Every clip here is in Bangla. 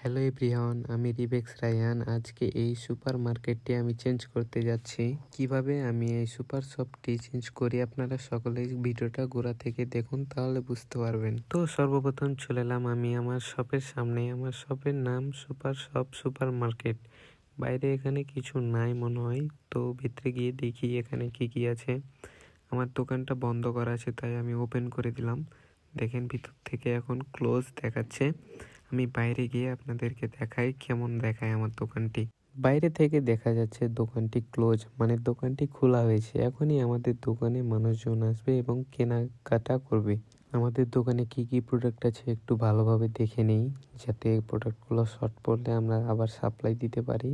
হ্যালো এভরিওয়ান, আমি রিবেক্স রায়ান। আজকে এই সুপার মার্কেটটি আমি চেঞ্জ করতে যাচ্ছি। কীভাবে আমি এই সুপার শপটি চেঞ্জ করি আপনারা সকলে ভিডিওটা গোড়া থেকে দেখুন, তাহলে বুঝতে পারবেন। তো সর্বপ্রথম চলে এলাম আমি আমার শপের সামনে। আমার শপের নাম সুপার শপ, সুপার মার্কেট। বাইরে এখানে কিছু নাই মনে হয়। তো ভিতরে গিয়ে দেখি এখানে কি কি আছে। আমার দোকানটা বন্ধ করা আছে, তাই আমি ওপেন করে দিলাম। দেখেন ভিতর থেকে এখন ক্লোজ দেখাচ্ছে। আমি বাইরে গিয়ে আপনাদেরকে দেখাই কেমন দেখায় আমার দোকানটি। বাইরে থেকে দেখা যাচ্ছে দোকানটি ক্লোজ মানে দোকানটি খোলা হয়েছে। এখনই আমাদের দোকানে মানুষজন আসবে এবং কেনাকাটা করবে। আমাদের দোকানে কি কি প্রোডাক্ট আছে একটু ভালোভাবে দেখে নেই, যাতে এই প্রোডাক্টগুলো শর্ট পড়লে আমরা আবার সাপ্লাই দিতে পারি।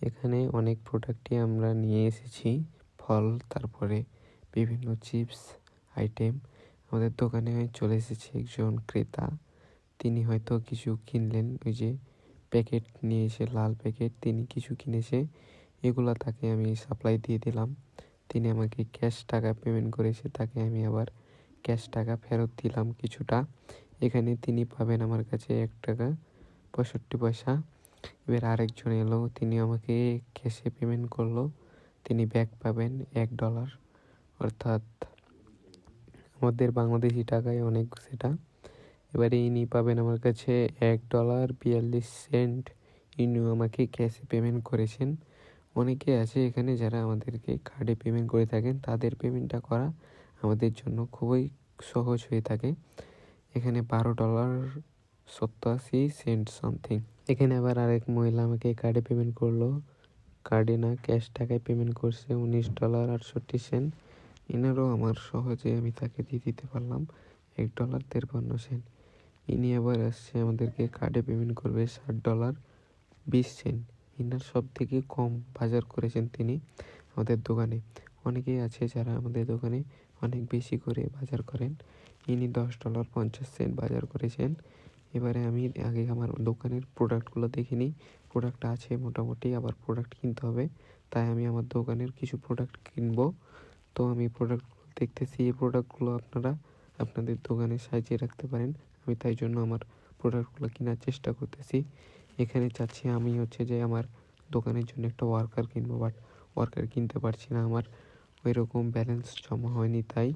এখানে অনেক প্রোডাক্টই আমরা নিয়ে এসেছি, ফল, তারপরে বিভিন্ন চিপস আইটেম আমাদের দোকানে চলে এসেছে একজন ক্রেতা। তিনি হয়তো কিছু কিনলেন, ওই যে প্যাকেট নিয়ে এসে, লাল প্যাকেট, তিনি কিছু কিনেছে এগুলো তাকে আমি সাপ্লাই দিয়ে দিলাম। তিনি আমাকে ক্যাশ টাকা পেমেন্ট করেছে তাকে আমি আবার ক্যাশ টাকা ফেরত দিলাম কিছুটা। এখানে তিনি পাবেন আমার কাছে এক টাকা পঁয়ষট্টি পয়সা। এবার আরেকজন এলো, তিনি আমাকে ক্যাশে পেমেন্ট করল। তিনি ব্যাগ পাবেন এক ডলার অর্থাৎ আমাদের বাংলাদেশি টাকায় অনেক সেটা। এবারে ইনি পাবেন আমার কাছে এক ডলার বিয়াল্লিশ সেন্ট ইনি আমাকে ক্যাশে পেমেন্ট করেছেন। অনেকে আছে এখানে যারা আমাদেরকে কার্ডে পেমেন্ট করে থাকেন। তাদের পেমেন্টটা করা আমাদের জন্য খুবই সহজ হয়ে থাকে। এখানে বারো ডলার সত্তরাশি সেন্ট সামথিং এখানে আবার আরেক মহিলা আমাকে কার্ডে পেমেন্ট করল। কার্ডে না ক্যাশ টাকায় পেমেন্ট করছে উনিশ ডলার আটষট্টি সেন্ট এনারও আমার সহজে আমি তাকে দিয়ে দিতে পারলাম। এক ডলার তেরপান্ন সেন্ট ইনি আবার আসছে আমাদেরকে কার্ডে পেমেন্ট করবে ষাট ডলার বিশ সেন্ট ইনার সব থেকে কম বাজার করেছেন তিনি আমাদের দোকানে। অনেকেই আছে যারা আমাদের দোকানে অনেক বেশি করে বাজার করেন। ইনি দশ ডলার পঞ্চাশ সেন্ট বাজার করেছেন। এবারে আমি আগে আমার দোকানের প্রোডাক্টগুলো দেখে নিই। প্রোডাক্ট আছে মোটামুটি, আবার প্রোডাক্ট কিনতে হবে। তাই আমি আমার দোকানের কিছু প্রোডাক্ট কিনবো। তো আমি প্রোডাক্টগুলো দেখতেছি। এই প্রোডাক্টগুলো আপনারা আপনাদের দোকানে সাজিয়ে রাখতে পারেন। আমি তাই জন্য আমার প্রোডাক্টগুলো কেনার চেষ্টা করতেছি। এখানে চাচ্ছি আমি হচ্ছে যে আমার দোকানের জন্য একটা ওয়ার্কার কিনবো বাট ওয়ার্কার কিনতে পারছি না আমার। ওই রকম ব্যালেন্স জমা হয়নি তাই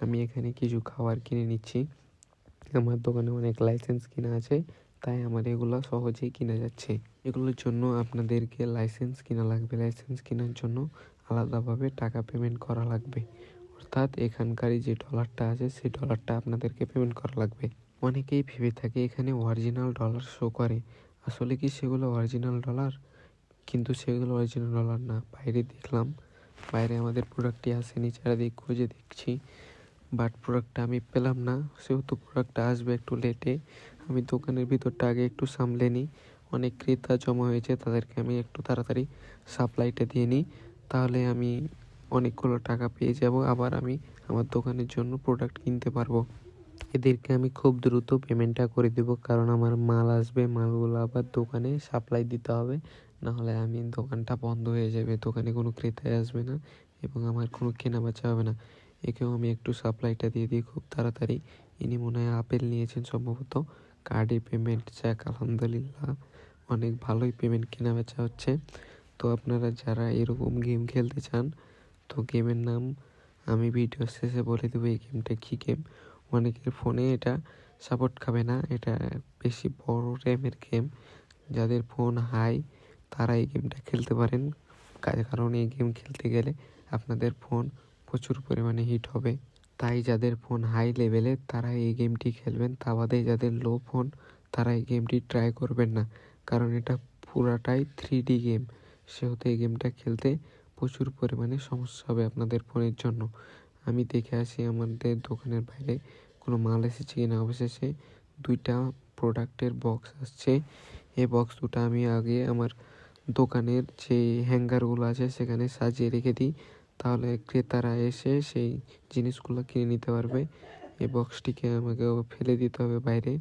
আমি এখানে কিছু খাবার কিনে নিচ্ছি। আমার দোকানে অনেক লাইসেন্স কিনা আছে, তাই আমার এগুলো সহজেই কিনা যাচ্ছে। এগুলোর জন্য আপনাদেরকে লাইসেন্স কিনা লাগবে। লাইসেন্স কেনার জন্য আলাদাভাবে টাকা পেমেন্ট করা লাগবে। অর্থাৎ এখানকারই যে ডলারটা আছে, সেই ডলারটা আপনাদেরকে পেমেন্ট করা লাগবে। অনেকেই ভেবে থাকে এখানে অরিজিনাল ডলার শো করে। আসলে কি সেগুলো অরিজিনাল ডলার কিন্তু সেগুলো অরিজিনাল ডলার না। বাইরে দেখলাম, বাইরে আমাদের প্রোডাক্টটি আসেনি চারিদিক খুঁজে দেখছি। বাট প্রোডাক্টটা আমি পেলাম না, সেহেতু প্রোডাক্টটা আসবে একটু লেটে আমি দোকানের ভিতরটা আগে একটু সামলে নিই। অনেক ক্রেতা জমা হয়েছে, তাদেরকে আমি একটু তাড়াতাড়ি সাপ্লাইটা দিয়ে নিই। তাহলে আমি অনেকগুলো টাকা পেয়ে যাব, আবার আমি আমার দোকানের জন্য প্রোডাক্ট কিনতে পারব। এদেরকে আমি খুব দ্রুত পেমেন্টটা করে দেবো, কারণ আমার মাল আসবে, মালগুলো আবার দোকানে সাপ্লাই দিতে হবে। নাহলে আমি দোকানটা বন্ধ হয়ে যাবে, দোকানে কোনো ক্রেতাই আসবে না এবং আমার কোনো কেনা বেচা হবে না। একেও আমি একটু সাপ্লাইটা দিয়ে দিই খুব তাড়াতাড়ি। ইনি মনে হয় আপেল নিয়েছেন সম্ভবত। কার্ডে পেমেন্ট যাক আলহামদুলিল্লাহ, অনেক ভালোই পেমেন্ট কেনা বেচা হচ্ছে। তো আপনারা যারা এরকম গেম খেলতে চান, তো গেমের নাম আমি ভিডিও শেষে বলে দেবো, এই গেমটা কী গেম অনেকের ফোনে এটা সাপোর্ট খাবে না। এটা বেশি বড় র্যামের গেম যাদের ফোন হাই তারা এই গেমটা খেলতে পারেন। কারণ এই গেম খেলতে গেলে আপনাদের ফোন প্রচুর পরিমাণে হিট হবে। তাই যাদের ফোন হাই লেভেলে তারা এই গেমটি খেলবেন। তা বাদে যাদের লো ফোন তারা এই গেমটি ট্রাই করবেন না। কারণ এটা পুরাটাই থ্রি ডি গেম সেহেতু এই গেমটা খেলতে প্রচুর পরিমাণে সমস্যা হবে আপনাদের ফোনের জন্য। আমি দেখে আসি আমাদের দোকানের বাইরে কোনো মাল এসেছে কি না অবশেষে দুইটা প্রোডাক্টের বক্স আসছে। এই বক্স দুটো আমি আগে আমার দোকানের যে হ্যাঙ্গারগুলো আছে সেখানে সাজিয়ে রেখে দিই। তাহলে ক্রেতারা এসে সেই জিনিসগুলো কিনে নিতে পারবে। এই বক্সটিকে আমাকে ফেলে দিতে হবে বাইরে।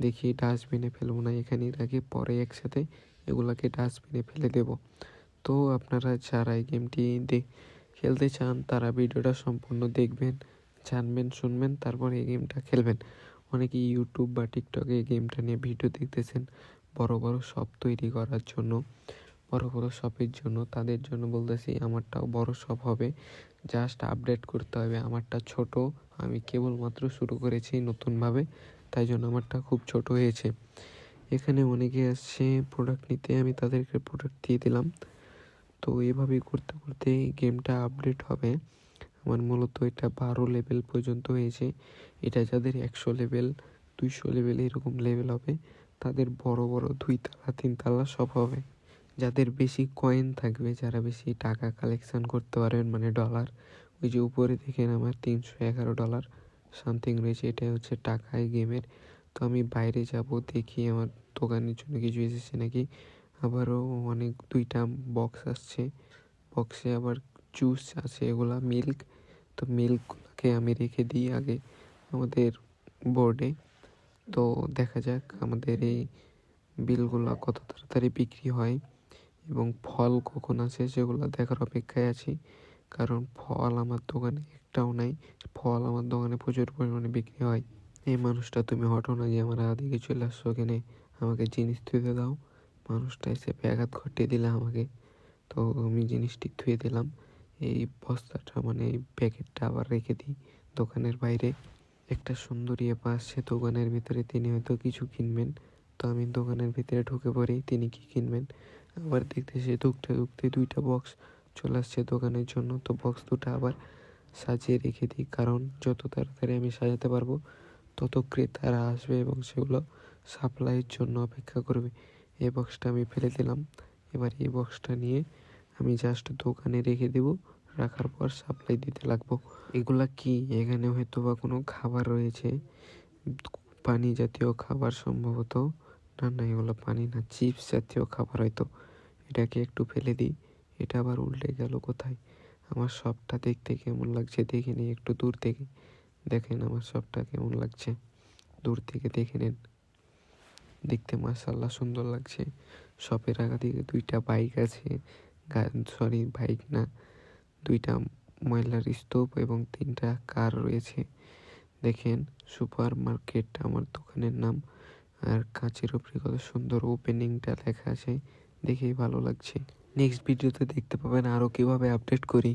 দেখি ডাস্টবিনে ফেলব না এখানেই রাখি পরে একসাথে এগুলোকে ডাস্টবিনে ফেলে দেব। তো আপনারা যারা এই গেমটি খেলতে চান, তারা ভিডিওটা সম্পূর্ণ দেখবেন, জানবেন, শুনবেন, তারপর এই গেমটা খেলবেন। অনেকে ইউটিউব বা টিকটকে এই গেমটা নিয়ে ভিডিও দেখতেছেন, বড় বড় শপ তৈরি করার জন্য, বড় বড় শপের জন্য, তাদের জন্য বলতেছি, আমারটাও বড় শপ হবে জাস্ট আপডেট করতে হবে, আমারটা ছোট, আমি কেবলমাত্র শুরু করেছি নতুনভাবে, তাই জন্য আমারটা খুব ছোট হয়েছে। এখানে অনেকে আসছে প্রোডাক্ট নিতে, আমি তাদেরকে প্রোডাক্ট দিয়ে দিলাম। তো এভাবেই করতে করতে গেমটা আপডেট হবে। আমার মূলত এটা বারো লেভেল পর্যন্ত হয়েছে। এটা যাদের একশো লেভেল দুইশো লেভেল এরকম লেভেল হবে, তাদের বড় বড় দুই তালা, তিন তালা সব হবে। যাদের বেশি কয়েন থাকবে, যারা বেশি টাকা কালেকশন করতে পারবেন মানে ডলার ওই যে উপরে দেখেন আমার তিনশো এগারো ডলার সামথিং রয়েছে এটা হচ্ছে টাকায় গেমের তো আমি বাইরে যাব, দেখি আমার দোকানের জন্য কিছু এসেছে নাকি। আবারও অনেক, দুইটা বক্স আসছে। বক্সে আবার জুস আছে, এগুলা মিল্ক তো মিল্কগুলোকে আমি রেখে দিই আগে আমাদের বোর্ডে তো দেখা যাক আমাদের এই বিলগুলো কত তাড়াতাড়ি বিক্রি হয় এবং ফল কখন আছে সেগুলো দেখার অপেক্ষায় আছি। কারণ ফল আমার দোকানে একটাও নাই। ফল আমার দোকানে প্রচুর পরিমাণে বিক্রি হয়। এই মানুষটা তুমি হটো না যে আমার দিকে চলে আসছো এখানে আমাকে জিনিস ধুয়ে দাও। মানুষটা এসে ব্যাঘাত ঘটিয়ে দিলে আমাকে। তো আমি জিনিসটি ধুয়ে দিলাম। এই বস্তাটা মানে এই প্যাকেটটা আবার রেখে দিই দোকানের বাইরে। একটা সুন্দরী আপা আসছে দোকানের ভিতরে, তিনি হয়তো কিছু কিনবেন। তো আমি দোকানের ভিতরে ঢুকে পড়ি, তিনি কি কিনবেন? আবার দেখতেছি ঢুকতে ঢুকতে দুইটা বক্স চলে আসছে দোকানের জন্য। তো বক্স দুটো আবার সাজিয়ে রেখে দিই, কারণ যত তাড়াতাড়ি আমি সাজাতে পারব, তত ক্রেতারা আসবে এবং সেগুলো সাপ্লাইয়ের জন্য অপেক্ষা করবে। এই বক্সটা আমি ফেলে দিলাম। এবার এই বক্সটা নিয়ে আমি জাস্ট দোকানে রেখে দেব। রাখার পর সাপ্লাই দিতে লাগবো। এগুলা কি? এখানে হয়তো বা কোনো খাবার রয়েছে। পানি জাতীয় খাবার সম্ভবত। না না, এগুলো পানি না চিপস জাতীয় খাবার হয়তো। এটাকে একটু ফেলে দিই। এটা আবার উল্টে গেল কোথায়? আমার সবটা দেখতে কেমন লাগছে দেখে নিই, একটু দূর থেকে। দেখেন আমার সবটা কেমন লাগছে। দূর থেকে দেখে নেন। দেখতে মাসাল্লাহ সুন্দর লাগছে। শপের আগা দিকে দুইটা বাইক আছে। সরি বাইক না, দুইটা ময়লার স্তূপ এবং তিনটা কার রয়েছে। দেখেন সুপার মার্কেট আমার দোকানের নাম। আর কাঁচের উপরে কত সুন্দর ওপেনিংটা লেখা আছে। দেখেই ভালো লাগছে। নেক্সট ভিডিওতে দেখতে পাবেন আরও কীভাবে আপডেট করি।